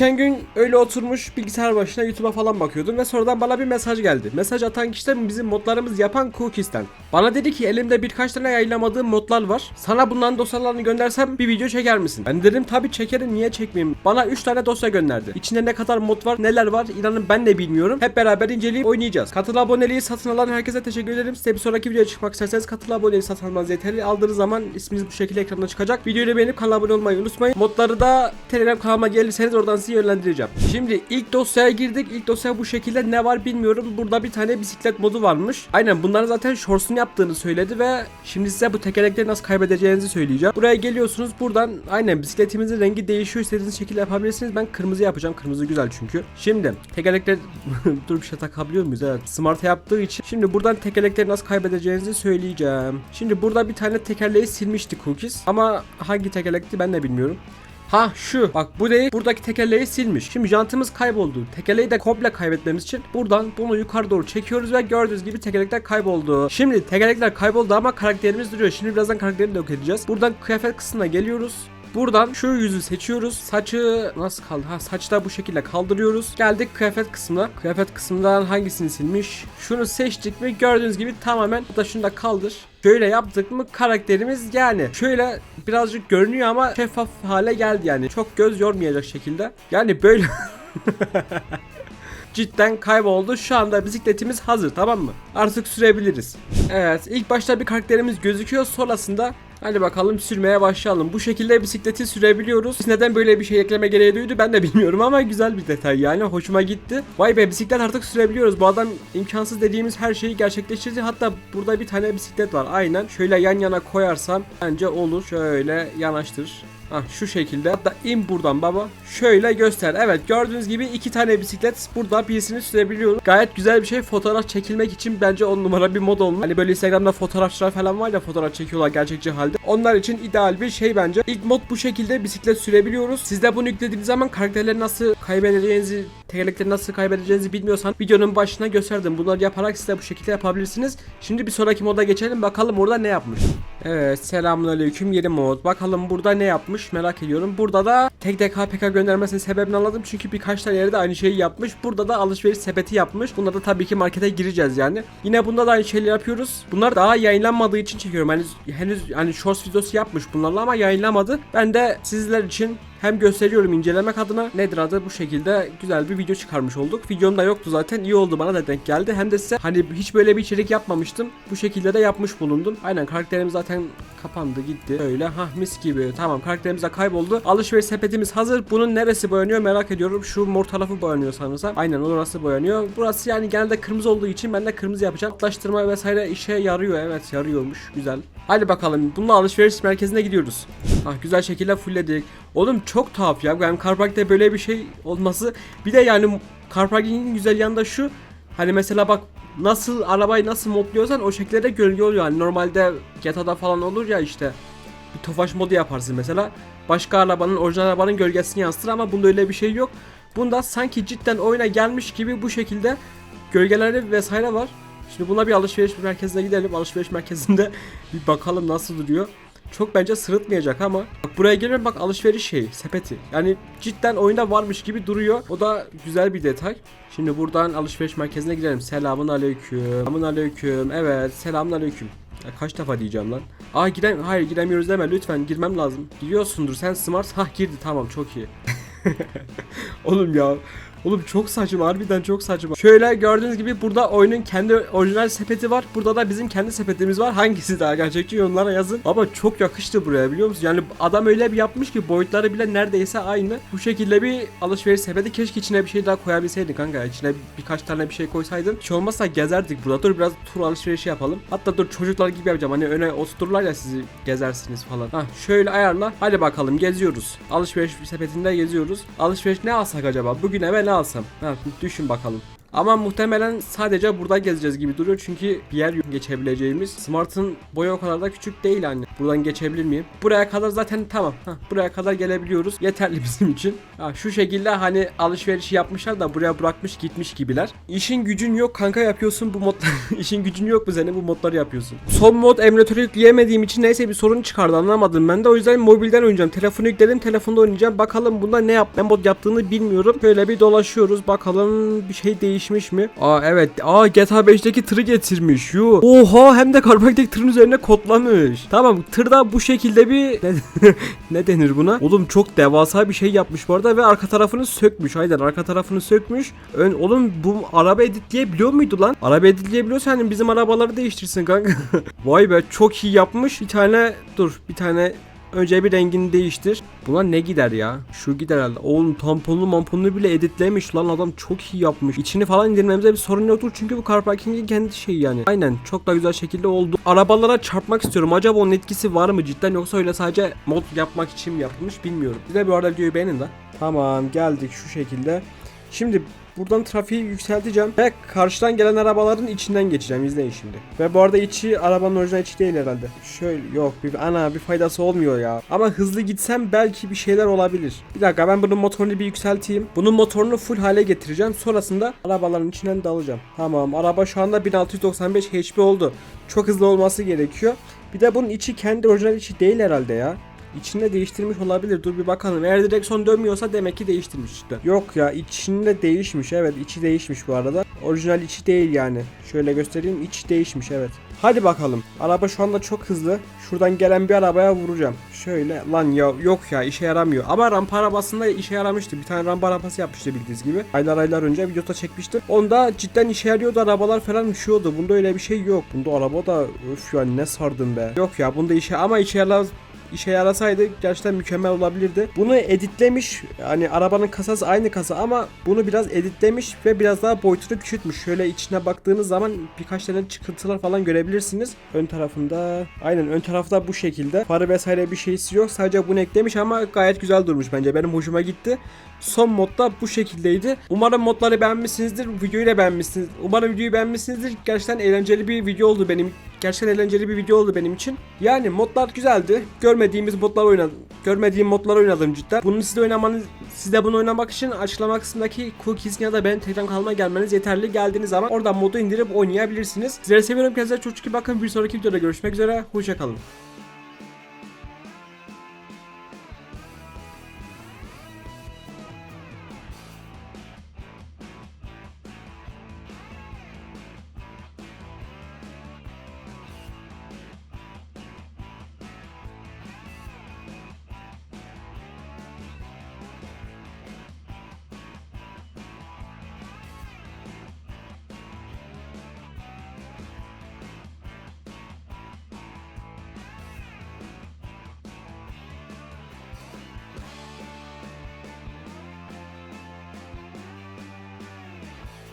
Geçen gün öyle oturmuş bilgisayar başına YouTube'a falan bakıyordum ve sonradan bana bir mesaj geldi. Mesaj atan kişi de bizim modlarımız yapan Cookies'ten. Bana dedi ki elimde birkaç tane yayınlamadığım modlar var. Sana bunların dosyalarını göndersem bir video çeker misin? Ben dedim tabi çekerim niye çekmeyeyim. Bana 3 tane dosya gönderdi. İçinde ne kadar mod var neler var inanın ben de bilmiyorum. Hep beraber inceleyip oynayacağız. Katıl aboneliği satın alan herkese teşekkür ederim. Size bir sonraki videoya çıkmak isterseniz katıl aboneliği satın almanız yeterli. Aldığınız zaman isminiz bu şekilde ekranda çıkacak. Videoyu beğenip kanala abone olmayı unutmayın. Modları da Telegram kanalıma gelirseniz oradan sizi yönlendireceğim. Şimdi ilk dosyaya girdik. İlk dosya bu şekilde ne var bilmiyorum. Burada bir tane bisiklet modu varmış. Aynen bunların zaten shorts'unu yaptığını söyledi ve şimdi size bu tekerlekleri nasıl kaybedeceğinizi söyleyeceğim. Buraya geliyorsunuz. Buradan aynen bisikletimizin rengi değişiyor. İstediğiniz şekilde yapabilirsiniz. Ben kırmızı yapacağım. Kırmızı güzel çünkü. Şimdi tekerlekler dur bir şey takabiliyor muyuz? Evet. Smart yaptığı için. Şimdi buradan tekerlekleri nasıl kaybedeceğinizi söyleyeceğim. Şimdi burada bir tane tekerleği silmişti Cookies. Ama hangi tekerlekti ben de bilmiyorum. Ha şu bak bu değil buradaki tekerleği silmiş. Şimdi jantımız kayboldu. Tekerleği de komple kaybetmemiz için buradan bunu yukarı doğru çekiyoruz ve gördüğünüz gibi tekerlekler kayboldu. Şimdi tekerlekler kayboldu ama karakterimiz duruyor. Şimdi birazdan karakterini de yok edeceğiz. Buradan kıyafet kısmına geliyoruz. Buradan şu yüzü seçiyoruz. Saçı nasıl kaldı? Ha saçı da bu şekilde kaldırıyoruz. Geldik kıyafet kısmına. Kıyafet kısmından hangisini silmiş? Şunu seçtik mi gördüğünüz gibi tamamen da şunu da kaldır. Şöyle yaptık mı karakterimiz yani şöyle birazcık görünüyor ama şeffaf hale geldi yani. Çok göz yormayacak şekilde. Yani böyle cidden kayboldu. Şu anda bisikletimiz hazır tamam mı? Artık sürebiliriz. Evet ilk başta bir karakterimiz gözüküyor. Sonrasında Hadi bakalım sürmeye başlayalım. Bu şekilde bisikleti sürebiliyoruz. Biz neden böyle bir şey ekleme gereği duydu ben de bilmiyorum ama güzel bir detay yani. Hoşuma gitti. Vay be bisiklet artık sürebiliyoruz. Bu adam imkansız dediğimiz her şeyi gerçekleştirdi. Hatta burada bir tane bisiklet var. Aynen. Şöyle yan yana koyarsam bence olur. Şöyle yanaştır. Ah şu şekilde. Hatta in buradan baba. Şöyle göster. Evet gördüğünüz gibi iki tane bisiklet burada birisini sürebiliyorum. Gayet güzel bir şey. Fotoğraf çekilmek için bence on numara bir mod olmuş. Hani böyle Instagram'da fotoğrafçılar falan var ya fotoğraf çekiyorlar gerçekçi halde. Onlar için ideal bir şey bence. İlk mod bu şekilde bisiklet sürebiliyoruz. Siz de bunu yüklediğiniz zaman karakterleri nasıl kaybedeceğinizi, tekerlekleri nasıl kaybedeceğinizi bilmiyorsan videonun başına gösterdim. Bunları yaparak siz de bu şekilde yapabilirsiniz. Şimdi bir sonraki moda geçelim bakalım orada ne yapmış. Evet selamünaleyküm yeni mod. Bakalım burada ne yapmış merak ediyorum. Burada da tek tek HPK göndermesinin sebebini anladım. Çünkü birkaç tane yerde aynı şeyi yapmış. Burada da alışveriş sepeti yapmış. Bunda da tabii ki markete gireceğiz yani. Yine bunda da aynı şeyleri yapıyoruz. Bunlar daha yayınlanmadığı için çekiyorum. Henüz henüz hani shorts videosu yapmış bunlarla ama yayınlamadı. Ben de sizler için hem gösteriyorum incelemek adına nedir adı bu şekilde güzel bir video çıkarmış olduk. Videom da yoktu zaten iyi oldu bana da denk geldi. Hem de size hani hiç böyle bir içerik yapmamıştım. Bu şekilde de yapmış bulundum. Aynen karakterimiz zaten kapandı gitti. Öyle ha mis gibi. Tamam karakterimiz de kayboldu. Alışveriş sepetimiz hazır. Bunun neresi boyanıyor merak ediyorum. Şu mor tarafı boyanıyor sanırsam. Aynen orası boyanıyor. Burası yani genelde kırmızı olduğu için ben de kırmızı yapacağım. Atlaştırma vesaire işe yarıyor. Evet yarıyormuş. Güzel. Hadi bakalım. Bununla alışveriş merkezine gidiyoruz. Ah güzel şekilde fullledik. Oğlum çok tuhaf ya. Yani Car Park'ta böyle bir şey olması. Bir de yani Car Park'in güzel yanı da şu. Hani mesela bak nasıl arabayı nasıl modluyorsan o şekilde de gölge oluyor. Hani normalde GTA'da falan olur ya işte. Bir tofaş modu yaparsın mesela. Başka arabanın orijinal arabanın gölgesini yansıtır ama bunda öyle bir şey yok. Bunda sanki cidden oyuna gelmiş gibi bu şekilde gölgeleri vesaire var. Şimdi buna bir alışveriş merkezine gidelim. Alışveriş merkezinde bir bakalım nasıl duruyor. Çok bence sırıtmayacak ama bak buraya geliyorum bak alışveriş şeyi sepeti. Yani cidden oyunda varmış gibi duruyor. O da güzel bir detay. Şimdi buradan alışveriş merkezine gidelim. Selamun aleyküm. Selamun aleyküm. Evet selamun aleyküm. Ya kaç defa diyeceğim lan? Aa girem hayır giremiyoruz deme lütfen girmem lazım. Giriyorsundur sen smart. Hah girdi tamam çok iyi. Oğlum ya Oğlum çok saçma harbiden çok saçma. Şöyle gördüğünüz gibi burada oyunun kendi orijinal sepeti var. Burada da bizim kendi sepetimiz var. Hangisi daha gerçekçi yorumlara yazın. Ama çok yakıştı buraya biliyor musun? Yani adam öyle bir yapmış ki boyutları bile neredeyse aynı. Bu şekilde bir alışveriş sepeti. Keşke içine bir şey daha koyabilseydin kanka. İçine birkaç tane bir şey koysaydın. Hiç olmazsa gezerdik burada. Dur biraz tur alışverişi yapalım. Hatta dur çocuklar gibi yapacağım. Hani öne otururlar ya sizi gezersiniz falan. Hah şöyle ayarla. Hadi bakalım geziyoruz. Alışveriş sepetinde geziyoruz. Alışveriş ne alsak acaba? Bugün ne alsam? Ha, düşün bakalım. Ama muhtemelen sadece burada gezeceğiz gibi duruyor çünkü bir yer geçebileceğimiz. Smart'ın boyu o kadar da küçük değil anne. Buradan geçebilir miyim? Buraya kadar zaten tamam. Hah, buraya kadar gelebiliyoruz. Yeterli bizim için. Ha, şu şekilde hani alışverişi yapmışlar da buraya bırakmış gitmiş gibiler. İşin gücün yok kanka yapıyorsun bu mod. İşin gücün yok mu senin bu modları yapıyorsun. Son mod emülatörü yükleyemediğim için neyse bir sorun çıkardı anlamadım ben de. O yüzden mobilden oynayacağım. Telefonu yükledim telefonda oynayacağım. Bakalım bunda ne yap ne mod yaptığını bilmiyorum. Şöyle bir dolaşıyoruz. Bakalım bir şey değişmiş mi? Aa evet. Aa GTA 5'teki tırı getirmiş. Yo. Oha hem de Carpack'teki tırın üzerine kodlamış. Tamam tırda bu şekilde bir ne denir buna? Oğlum çok devasa bir şey yapmış bu arada ve arka tarafını sökmüş. Aynen arka tarafını sökmüş. Ön, oğlum bu araba editleyebiliyor muydu lan? Araba editleyebiliyorsa hani bizim arabaları değiştirsin kanka. Vay be çok iyi yapmış. Bir tane dur bir tane Önce bir rengini değiştir. Buna ne gider ya? Şu gider herhalde. Oğlum tamponlu mamponlu bile editlemiş lan adam çok iyi yapmış. İçini falan indirmemize bir sorun yoktur çünkü bu car parkingin kendi şeyi yani. Aynen çok da güzel şekilde oldu. Arabalara çarpmak istiyorum. Acaba onun etkisi var mı cidden yoksa öyle sadece mod yapmak için mi yapılmış bilmiyorum. De bu arada videoyu beğenin de. Tamam geldik şu şekilde. Şimdi buradan trafiği yükselteceğim ve karşıdan gelen arabaların içinden geçeceğim izleyin şimdi. Ve bu arada içi arabanın orijinal içi değil herhalde. Şöyle yok bir ana bir faydası olmuyor ya. Ama hızlı gitsem belki bir şeyler olabilir. Bir dakika ben bunun motorunu bir yükselteyim. Bunun motorunu full hale getireceğim. Sonrasında arabaların içinden dalacağım. Tamam araba şu anda 1695 HP oldu. Çok hızlı olması gerekiyor. Bir de bunun içi kendi orijinal içi değil herhalde ya. İçinde değiştirmiş olabilir. Dur bir bakalım. Eğer direksiyon dönmüyorsa demek ki değiştirmiş işte. Yok ya içinde değişmiş. Evet içi değişmiş bu arada. Orijinal içi değil yani. Şöyle göstereyim. İçi değişmiş evet. Hadi bakalım. Araba şu anda çok hızlı. Şuradan gelen bir arabaya vuracağım. Şöyle lan ya yok ya işe yaramıyor. Ama rampa arabasında işe yaramıştı. Bir tane rampa arabası yapmıştı bildiğiniz gibi. Aylar aylar önce videoda çekmiştim. Onda cidden işe yarıyordu. Arabalar falan uçuyordu. Bunda öyle bir şey yok. Bunda araba da öf ya ne sardım be. Yok ya bunda işe ama işe yarar işe yarasaydı gerçekten mükemmel olabilirdi. Bunu editlemiş. Hani arabanın kasası aynı kasa ama bunu biraz editlemiş ve biraz daha boyutunu küçültmüş. Şöyle içine baktığınız zaman birkaç tane çıkıntılar falan görebilirsiniz. Ön tarafında aynen ön tarafta bu şekilde. Farı vesaire bir şeysi yok. Sadece bunu eklemiş ama gayet güzel durmuş bence. Benim hoşuma gitti. Son modda bu şekildeydi. Umarım modları beğenmişsinizdir. Videoyu da beğenmişsiniz. Umarım videoyu beğenmişsinizdir. Gerçekten eğlenceli bir video oldu benim. Gerçekten eğlenceli bir video oldu benim için. Yani modlar güzeldi. Görmediğimiz modlar oynadım. Görmediğim modlar oynadım cidden. Bunu siz de oynamanız, siz de bunu oynamak için açıklama kısmındaki cookies ya da benim Telegram kanalıma gelmeniz yeterli. Geldiğiniz zaman oradan modu indirip oynayabilirsiniz. Sizleri seviyorum. Kendinize çok iyi bakın. Bir sonraki videoda görüşmek üzere. Hoşçakalın.